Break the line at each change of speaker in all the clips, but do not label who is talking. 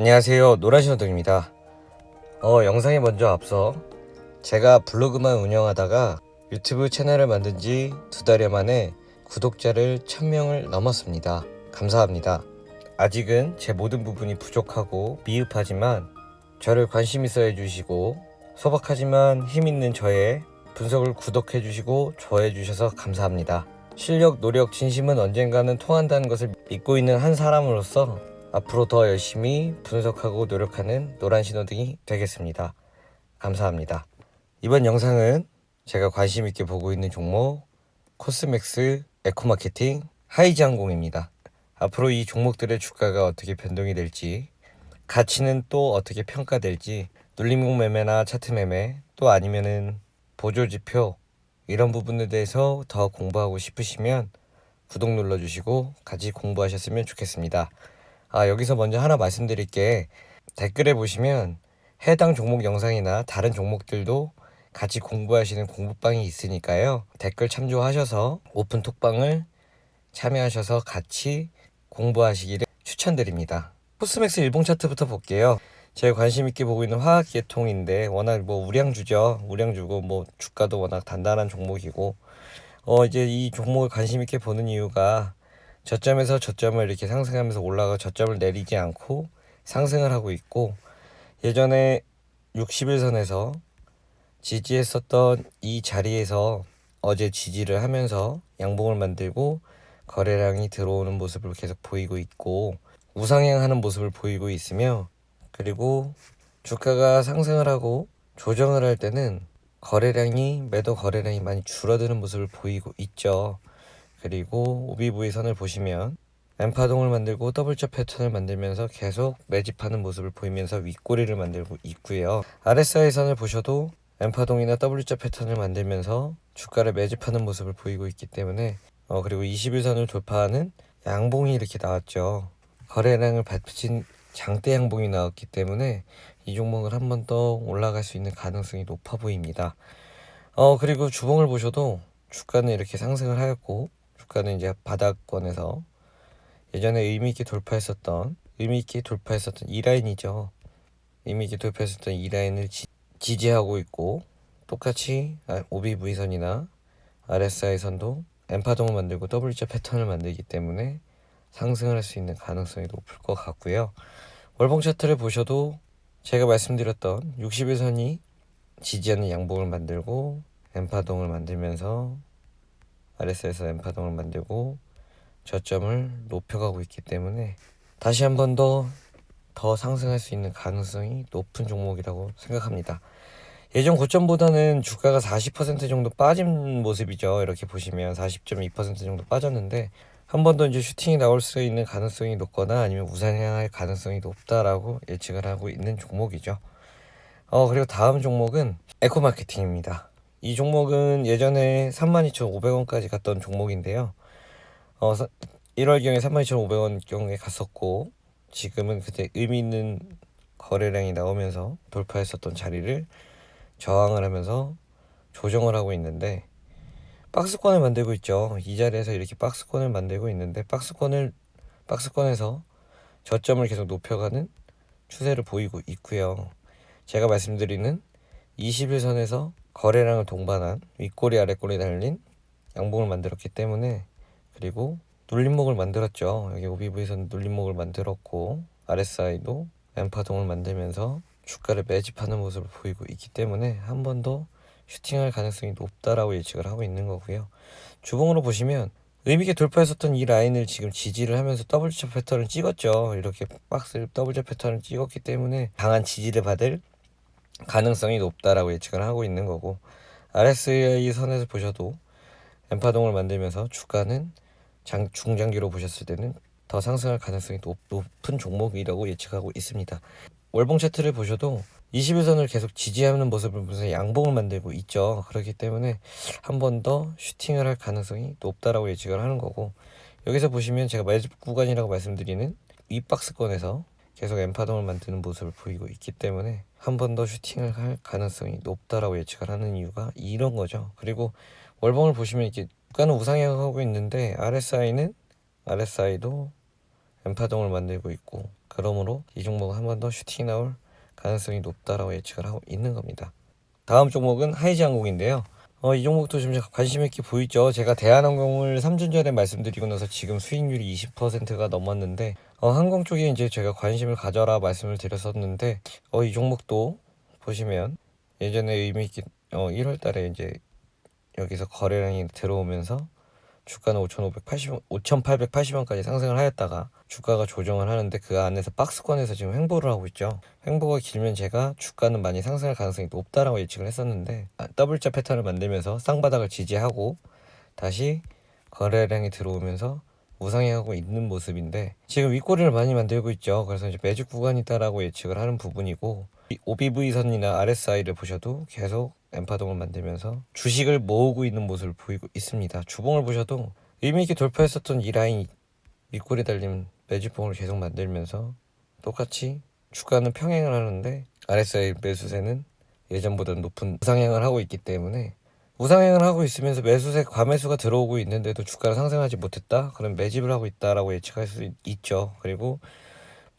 안녕하세요. 노란신호등입니다. 어 영상에 먼저 앞서 제가 블로그만 운영하다가 유튜브 채널을 만든 지 두 달여 만에 구독자를 1000명을 넘었습니다. 감사합니다. 아직은 제 모든 부분이 부족하고 미흡하지만 저를 관심 있어 해주시고 소박하지만 힘있는 저의 분석을 구독해 주시고 좋아해 주셔서 감사합니다. 실력, 노력, 진심은 언젠가는 통한다는 것을 믿고 있는 한 사람으로서 앞으로 더 열심히 분석하고 노력하는 노란 신호등이 되겠습니다. 감사합니다. 이번 영상은 제가 관심 있게 보고 있는 종목 코스맥스, 에코마케팅, 하이지항공입니다. 앞으로 이 종목들의 주가가 어떻게 변동이 될지 가치는 또 어떻게 평가될지 눌림목 매매나 차트 매매 또 아니면은 보조 지표 이런 부분에 대해서 더 공부하고 싶으시면 구독 눌러주시고 같이 공부하셨으면 좋겠습니다. 아, 여기서 먼저 하나 말씀드릴 게 댓글에 보시면 해당 종목 영상이나 다른 종목들도 같이 공부하시는 공부방이 있으니까요. 댓글 참조하셔서 오픈 톡방을 참여하셔서 같이 공부하시기를 추천드립니다. 코스맥스 일봉 차트부터 볼게요. 제가 관심 있게 보고 있는 화학 계통인데 워낙 뭐 우량주죠. 우량주고 뭐 주가도 워낙 단단한 종목이고 어 이제 이 종목을 관심 있게 보는 이유가 저점에서 저점을 이렇게 상승하면서 올라가 저점을 내리지 않고 상승을 하고 있고 예전에 60일선에서 지지했었던 이 자리에서 어제 지지를 하면서 양봉을 만들고 거래량이 들어오는 모습을 계속 보이고 있고 우상향하는 모습을 보이고 있으며 그리고 주가가 상승을 하고 조정을 할 때는 거래량이 매도 거래량이 많이 줄어드는 모습을 보이고 있죠. 그리고 오비브이 선을 보시면 엠파동을 만들고 더블점 패턴을 만들면서 계속 매집하는 모습을 보이면서 윗꼬리를 만들고 있고요. RSI 선을 보셔도 엠파동이나 W자 패턴을 만들면서 주가를 매집하는 모습을 보이고 있기 때문에 어 그리고 21선을 돌파하는 양봉이 이렇게 나왔죠. 거래량을 받친 장대 양봉이 나왔기 때문에 이 종목을 한 번 더 올라갈 수 있는 가능성이 높아 보입니다. 어 그리고 주봉을 보셔도 주가는 이렇게 상승을 하였고 주가는 이제 바닥권에서 예전에 의미 있게 돌파했었던 의미 있게 돌파했었던 이 라인이죠. 의미 있게 돌파했었던 이 라인을 지, 지지하고 있고 똑같이 OBV 선이나 RSI 선도 엠파동을 만들고 W자 패턴을 만들기 때문에 상승을 할 수 있는 가능성이 높을 것 같고요. 월봉 차트를 보셔도 제가 말씀드렸던 61선이 지지하는 양봉을 만들고 엠파동을 만들면서 RS에서 엠파동을 만들고 저점을 높여가고 있기 때문에 다시 한 번 더 더 상승할 수 있는 가능성이 높은 종목이라고 생각합니다. 예전 고점보다는 주가가 40% 정도 빠진 모습이죠. 이렇게 보시면 40.2% 정도 빠졌는데 한 번 더 이제 슈팅이 나올 수 있는 가능성이 높거나 아니면 우상향할 가능성이 높다라고 예측을 하고 있는 종목이죠. 어 그리고 다음 종목은 에코마케팅입니다. 이 종목은 예전에 32,500원까지 갔던 종목인데요. 어 1월경에 32,500원 경에 갔었고 지금은 그때 의미 있는 거래량이 나오면서 돌파했었던 자리를 저항을 하면서 조정을 하고 있는데 박스권을 만들고 있죠. 이 자리에서 이렇게 박스권을 만들고 있는데 박스권을 박스권에서 저점을 계속 높여가는 추세를 보이고 있고요. 제가 말씀드리는 21선에서 거래량을 동반한 윗꼬리 아랫꼬리 달린 양봉을 만들었기 때문에 그리고 눌림목을 만들었죠. 여기 OBV선 눌림목을 만들었고 RSI도 엠파동을 만들면서 주가를 매집하는 모습을 보이고 있기 때문에 한 번 더 슈팅할 가능성이 높다라고 예측을 하고 있는 거고요. 주봉으로 보시면 의미있게 돌파했었던 이 라인을 지금 지지를 하면서 더블점 패턴을 찍었죠. 이렇게 박스 더블점 패턴을 찍었기 때문에 강한 지지를 받을 가능성이 높다라고 예측을 하고 있는 거고 RSI 선에서 보셔도 엠파동을 만들면서 주가는 장, 중장기로 보셨을 때는 더 상승할 가능성이 높, 높은 종목이라고 예측하고 있습니다. 월봉 차트를 보셔도 21선을 계속 지지하는 모습을 보면서 양봉을 만들고 있죠. 그렇기 때문에 한 번 더 슈팅을 할 가능성이 높다라고 예측을 하는 거고 여기서 보시면 제가 매집 구간이라고 말씀드리는 이 박스권에서 계속 엠파동을 만드는 모습을 보이고 있기 때문에 한 번 더 슈팅을 할 가능성이 높다라고 예측을 하는 이유가 이런 거죠. 그리고 월봉을 보시면 이렇게 주가는 우상향하고 있는데 RSI는 RSI도 엠파동을 만들고 있고 그 그러므로 이 종목은 한 번 더 슈팅이 나올 가능성이 높다라고 예측을 하고 있는 겁니다. 다음 종목은 하이지 항공인데요. 어, 이 종목도 좀 관심 있게 보이죠. 제가 대한항공을 3주 전에 말씀드리고 나서 지금 수익률이 20%가 넘었는데 어, 항공 쪽에 이제 제가 관심을 가져라 말씀을 드렸었는데 어, 이 종목도 보시면 예전에 의미 있게 어, 1월 달에 이제 여기서 거래량이 들어오면서 주가는 5,580원, 5,880원까지 상승을 하였다가 주가가 조정을 하는데 그 안에서 박스권에서 지금 횡보를 하고 있죠. 횡보가 길면 제가 주가는 많이 상승할 가능성이 높다라고 예측을 했었는데 아, 더블자 패턴을 만들면서 쌍바닥을 지지하고 다시 거래량이 들어오면서 우상향하고 있는 모습인데 지금 윗꼬리를 많이 만들고 있죠. 그래서 이제 매직 구간이다라고 예측을 하는 부분이고 이 OBV 선이나 RSI를 보셔도 계속 엠파동을 만들면서 주식을 모으고 있는 모습을 보이고 있습니다. 주봉을 보셔도 의미 있게 돌파했었던 이 라인 윗꼬리 달린 매직봉을 계속 만들면서 똑같이 주가는 평행을 하는데 RSI 매수세는 예전보다 높은 우상향을 하고 있기 때문에 우상향을 하고 있으면서 매수세 과매수가 들어오고 있는데도 주가를 상승하지 못했다? 그럼 매집을 하고 있다라고 예측할 수 있- 있죠. 그리고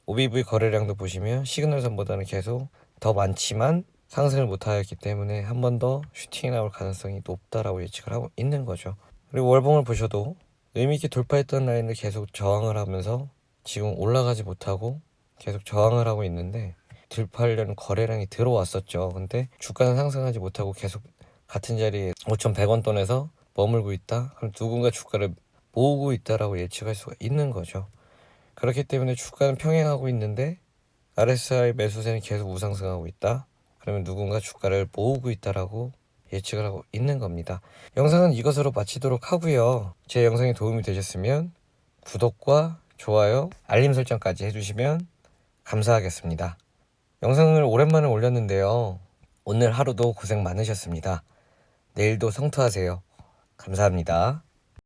OBV 거래량도 보시면 시그널 선보다는 계속 더 많지만 상승을 못하였기 때문에 한 번 더 슈팅이 나올 가능성이 높다라고 예측을 하고 있는 거죠. 그리고 월봉을 보셔도 의미 있게 돌파했던 라인을 계속 저항을 하면서 지금 올라가지 못하고 계속 저항을 하고 있는데 돌파하려는 거래량이 들어왔었죠. 근데 주가는 상승하지 못하고 계속 같은 자리에 5,100원 돈에서 머물고 있다. 그럼 누군가 주가를 모으고 있다라고 예측할 수가 있는 거죠. 그렇기 때문에 주가는 평행하고 있는데 RSI 매수세는 계속 우상승하고 있다. 그러면 누군가 주가를 모으고 있다라고 예측을 하고 있는 겁니다. 영상은 이것으로 마치도록 하고요. 제 영상이 도움이 되셨으면 구독과 좋아요, 알림 설정까지 해주시면 감사하겠습니다. 영상을 오랜만에 올렸는데요. 오늘 하루도 고생 많으셨습니다. 내일도 성투하세요. 감사합니다.